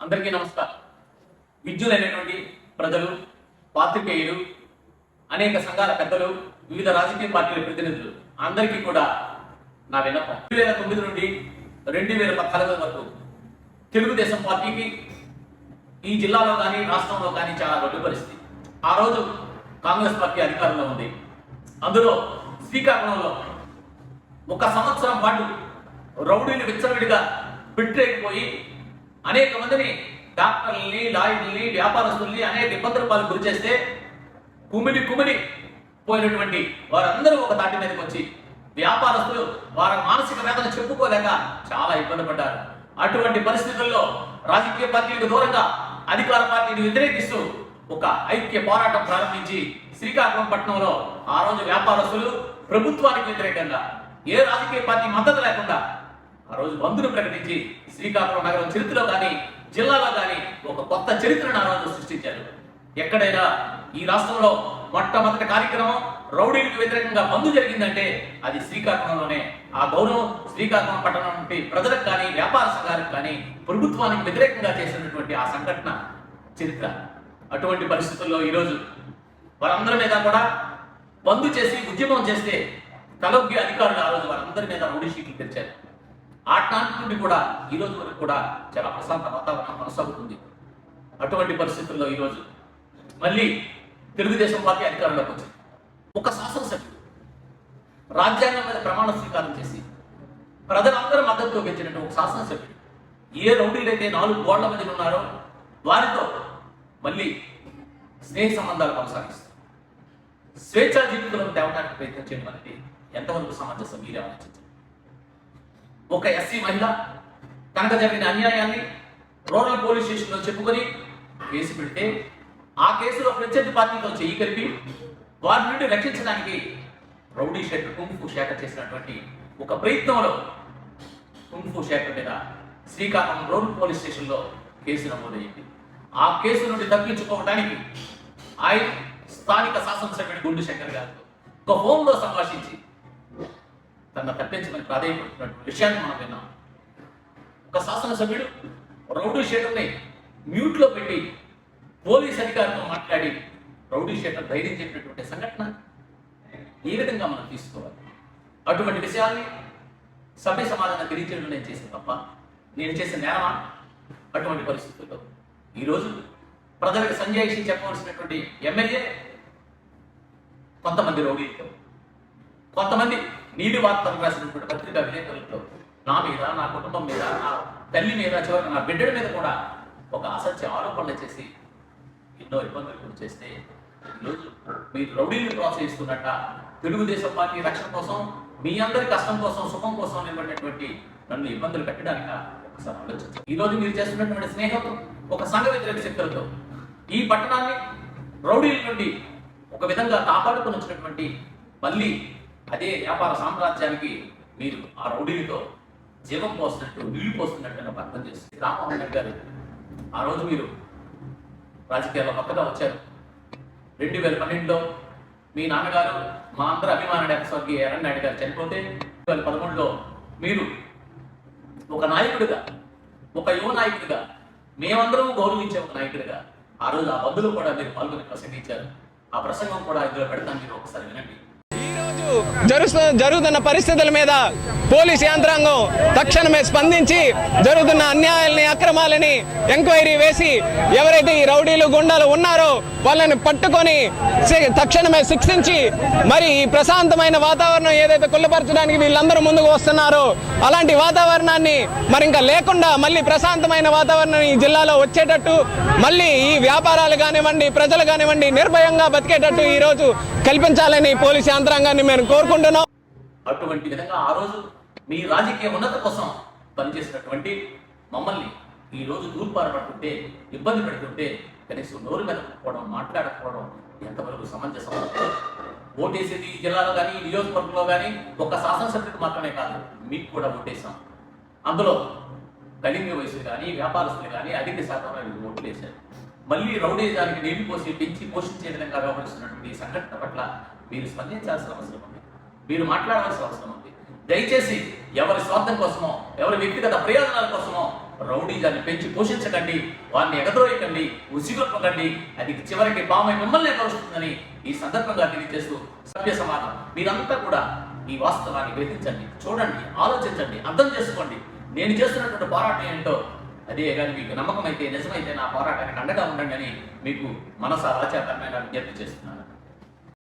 అందరికీ నమస్కారం. విద్యులైనటువంటి ప్రజలు పాత్రికేయులు అనేక సంఘాల పెద్దలు వివిధ రాజకీయ పార్టీల ప్రతినిధులు అందరికీ కూడా నా విన్నపం. రెండు వేల తొమ్మిది నుండి రెండు వేల పద్నాలుగు వరకు తెలుగుదేశం పార్టీకి ఈ జిల్లాలో కానీ రాష్ట్రంలో కానీ చాలా గొడ్డు పరిస్థితి. ఆ రోజు కాంగ్రెస్ పార్టీ అధికారంలో ఉంది. అందులో శ్రీకాకుళంలో ఒక సంవత్సరం పాటు రౌడీలు విచ్చలవిడిగా పెట్టేకపోయి అనేక మందిని డాక్టర్లని లాయర్లని వ్యాపారస్తుల్ని అనేక ఇబ్బందుల పాలు గురి చేస్తే కుమిలి కుమిలి పోయినటువంటి వారందరూ ఒక తాటి మీదకి వచ్చి వ్యాపారస్తులు వారి మానసిక వేదన చెప్పుకోలేక చాలా ఇబ్బంది పడ్డారు. అటువంటి పరిస్థితుల్లో రాజకీయ పార్టీలకు దూరంగా అధికార పార్టీని వ్యతిరేకిస్తూ ఒక ఐక్య పోరాటం ప్రారంభించి శ్రీకాకుళం పట్టణంలో ఆ రోజు వ్యాపారస్తులు ప్రభుత్వానికి వ్యతిరేకంగా ఏ రాజకీయ పార్టీ మద్దతు లేకుండా ఆ రోజు బంధును ప్రకటించి శ్రీకాకుళం నగరం చరిత్రలో కానీ జిల్లాలో కానీ ఒక కొత్త చరిత్రను ఆ రోజు సృష్టించారు. ఎక్కడైనా ఈ రాష్ట్రంలో మొట్టమొదటి కార్యక్రమం రౌడీలకు వ్యతిరేకంగా బంధు జరిగిందంటే అది శ్రీకాకుళంలోనే. ఆ గౌరవం శ్రీకాకుళం పట్టణం నుండి ప్రజలకు కానీ వ్యాపార సంఘాలకు కానీ ప్రభుత్వానికి వ్యతిరేకంగా చేసినటువంటి ఆ సంఘటన చరిత్ర. అటువంటి పరిస్థితుల్లో ఈరోజు వారందరి మీద కూడా బంద్ చేసి ఉద్యమం చేస్తే తలొగ్గి అధికారులు ఆ రోజు వారందరి మీద రౌడీ షీట్లు తెచ్చారు ఆటానికి నుండి కూడా ఈ రోజు వరకు కూడా చాలా ప్రశాంత వాతావరణం కొనసాగుతుంది. అటువంటి పరిస్థితుల్లో ఈరోజు మళ్ళీ తెలుగుదేశం పార్టీ అధికారంలోకి వచ్చింది. ఒక శాసనసభ్యుడు రాజ్యాంగం మీద ప్రమాణ స్వీకారం చేసి ప్రజలందరూ మద్దతుతో పెంచినట్టు ఒక శాసనసభ్యుడు ఏ రౌడీలైతే నాలుగు గోళ్ళ మధ్య ఉన్నారో వారితో మళ్ళీ స్నేహ సంబంధాలు కొనసాగిస్తారు. స్వేచ్ఛా జీవితంలో తేవడానికి ప్రయత్నం చేయడం అనేది ఎంతవరకు సమంజసం మీరే ఆలోచించారు? ఒక ఎస్సీ మహిళ తనకు జరిగిన అన్యాయాన్ని రూరల్ పోలీస్ స్టేషన్లో చెప్పుకొని కేసు పెడితే ఆ కేసులో ప్రత్యర్థి పార్టీతో చెయ్యి కలిపి వారి నుండి రక్షించడానికి రౌడీ శేఖర్ కుంఫు శేఖర్ చేసినటువంటి ఒక ప్రయత్నంలో కుంఫు శేఖర్ మీద శ్రీకాకుళం రూరల్ పోలీస్ స్టేషన్లో కేసు నమోదయ్యింది ఆ కేసు నుండి తప్పించుకోవడానికి ఆయన స్థానిక శాసనసభ్యుడు గుండు శంకర్ గారితో ఒక హోంలో సంభాషించి తన తప్పించమని ప్రాధాన్యపడుతున్నటువంటి విషయాన్ని మనం విన్నాం. ఒక శాసనసభ్యుడు రౌడీ షేటర్ని మ్యూట్లో పెట్టి పోలీస్ అధికారితో మాట్లాడి రౌడీ షేటర్ ధైర్యం చెప్పినటువంటి సంఘటన ఏ విధంగా మనం తీసుకోవాలి? అటువంటి విషయాల్ని సభ్య సమాధానం తెలియచేయడం నేను చేసిన తప్ప నేను చేసిన నేరమా? అటువంటి పరిస్థితుల్లో ఈరోజు ప్రజలకు సంజాయిషి చెప్పవలసినటువంటి ఎమ్మెల్యే కొంతమంది రౌడీలతో కొంతమంది నీలి వార్తలు రాసినటువంటి పత్రికా విలేకరులతో నా మీద నా కుటుంబం మీద నా తల్లి మీద చివరి నా బిడ్డల మీద కూడా ఒక అసత్య ఆరోపణలు చేసి ఎన్నో ఇబ్బందులు గురి చేస్తే ఈరోజు మీరు రౌడీని ప్రోత్సహిస్తున్నట్ట తెలుగుదేశం పార్టీ రక్షణ కోసం మీ అందరి కష్టం కోసం సుఖం కోసం నిలబడినటువంటి నన్ను ఇబ్బందులు పెట్టడానిక ఒకసారి ఆలోచించండి. ఈరోజు మీరు చేస్తున్నటువంటి స్నేహంతో ఒక సంఘ వ్యతిరేక శక్తులతో ఈ పట్టణాన్ని రౌడీల నుండి ఒక విధంగా కాపాడుకుని వచ్చినటువంటి మళ్ళీ అదే వ్యాపార సామ్రాజ్యానికి మీరు ఆ రౌడీలతో జీవం పోస్తున్నట్టు నీళ్ళు పోస్తున్నట్టు నాకు అర్థం చేస్తుంది. రామ్మోహన్ రెడ్డి గారు ఆ రోజు మీరు రాజకీయాల్లో కొత్తగా వచ్చారు. రెండు వేల పన్నెండులో మీ నాన్నగారు మా అందరి అభిమాన ఎక్స్వర్గీయ ఎర్రన్ నాయుడు గారు చనిపోతే రెండు వేల పదమూడులో మీరు ఒక నాయకుడిగా ఒక యువ నాయకుడిగా మేమందరం గౌరవించే ఒక నాయకుడిగా ఆ రోజు ఆ బంధువులు కూడా మీరు పాల్గొని ప్రసంగించారు. ఆ ప్రసంగం కూడా ఇందులో పెడతాను మీరు ఒకసారి వినండి. జరుస్తు జరుగుతున్న పరిస్థితుల మీద పోలీస్ యంత్రాంగం తక్షణమే స్పందించి జరుగుతున్న అన్యాయాలని అక్రమాలని ఎంక్వైరీ వేసి ఎవరైతే ఈ రౌడీలు గుండాలు ఉన్నారో వాళ్ళని పట్టుకొని తక్షణమే శిక్షించి మరి ఈ ప్రశాంతమైన వాతావరణం ఏదైతే కుళ్ళపరచడానికి వీళ్ళందరూ ముందుకు వస్తున్నారో అలాంటి వాతావరణాన్ని మరి ఇంకా లేకుండా మళ్ళీ ప్రశాంతమైన వాతావరణం ఈ జిల్లాలో వచ్చేటట్టు మళ్ళీ ఈ వ్యాపారాలు కానివ్వండి ప్రజలు కానివ్వండి నిర్భయంగా బతికేటట్టు ఈ రోజు కల్పించాలని పోలీస్ యంత్రాంగాన్ని మేము కోరుకుంటున్నాం. అటువంటి విధంగా ఆ రోజు మీ రాజకీయ ఉన్నత కోసం పనిచేసినటువంటి మమ్మల్ని ఈ రోజు తూర్పారపడుతుంటే ఇబ్బంది పెడుతుంటే కనీసం నోరు మెదకపోవడం మాట్లాడకపోవడం ఎంతవరకు సమంజసం ఓటేసేది ఈ జిల్లాలో కానీ ఈ నియోజకవర్గంలో కానీ ఒక శాసనసభ్యుడికి మాత్రమే కాదు మీకు కూడా ఓటేసాం అందులో కలింగ వయసు కానీ వ్యాపారస్తులు కానీ అధిక శాతంలో ఓట్లు వేశారు. మళ్ళీ రౌడేజానికి నీళ్ళు పోసి పెంచి పోషించే విధంగా వ్యవహరిస్తున్నటువంటి ఈ సంఘటన పట్ల మీరు స్పందించాల్సిన అవసరం ఉంది. మీరు మాట్లాడాల్సిన అవసరం ఉంది. దయచేసి ఎవరి స్వార్థం కోసమో ఎవరి వ్యక్తిగత ప్రయోజనాల కోసమో రౌడీజాన్ని పెంచి పోషించకండి వారిని ఎగదోయకండి ఉసిగొప్పకండి. అది చివరికి పామై మిమ్మల్ని ఎగరుస్తుందని ఈ సందర్భంగా తెలియజేస్తూ సభ్య సమాజం మీరంతా కూడా ఈ వాస్తవాన్ని గ్రహించండి చూడండి ఆలోచించండి అర్థం చేసుకోండి. నేను చేస్తున్నటువంటి పోరాటం ఏంటో అదే కానీ మీకు నమ్మకం అయితే నిజమైతే నా పోరాటానికి అండగా ఉండండి అని మీకు మనసా వాచాకరమైన విజ్ఞప్తి చేస్తున్నాను.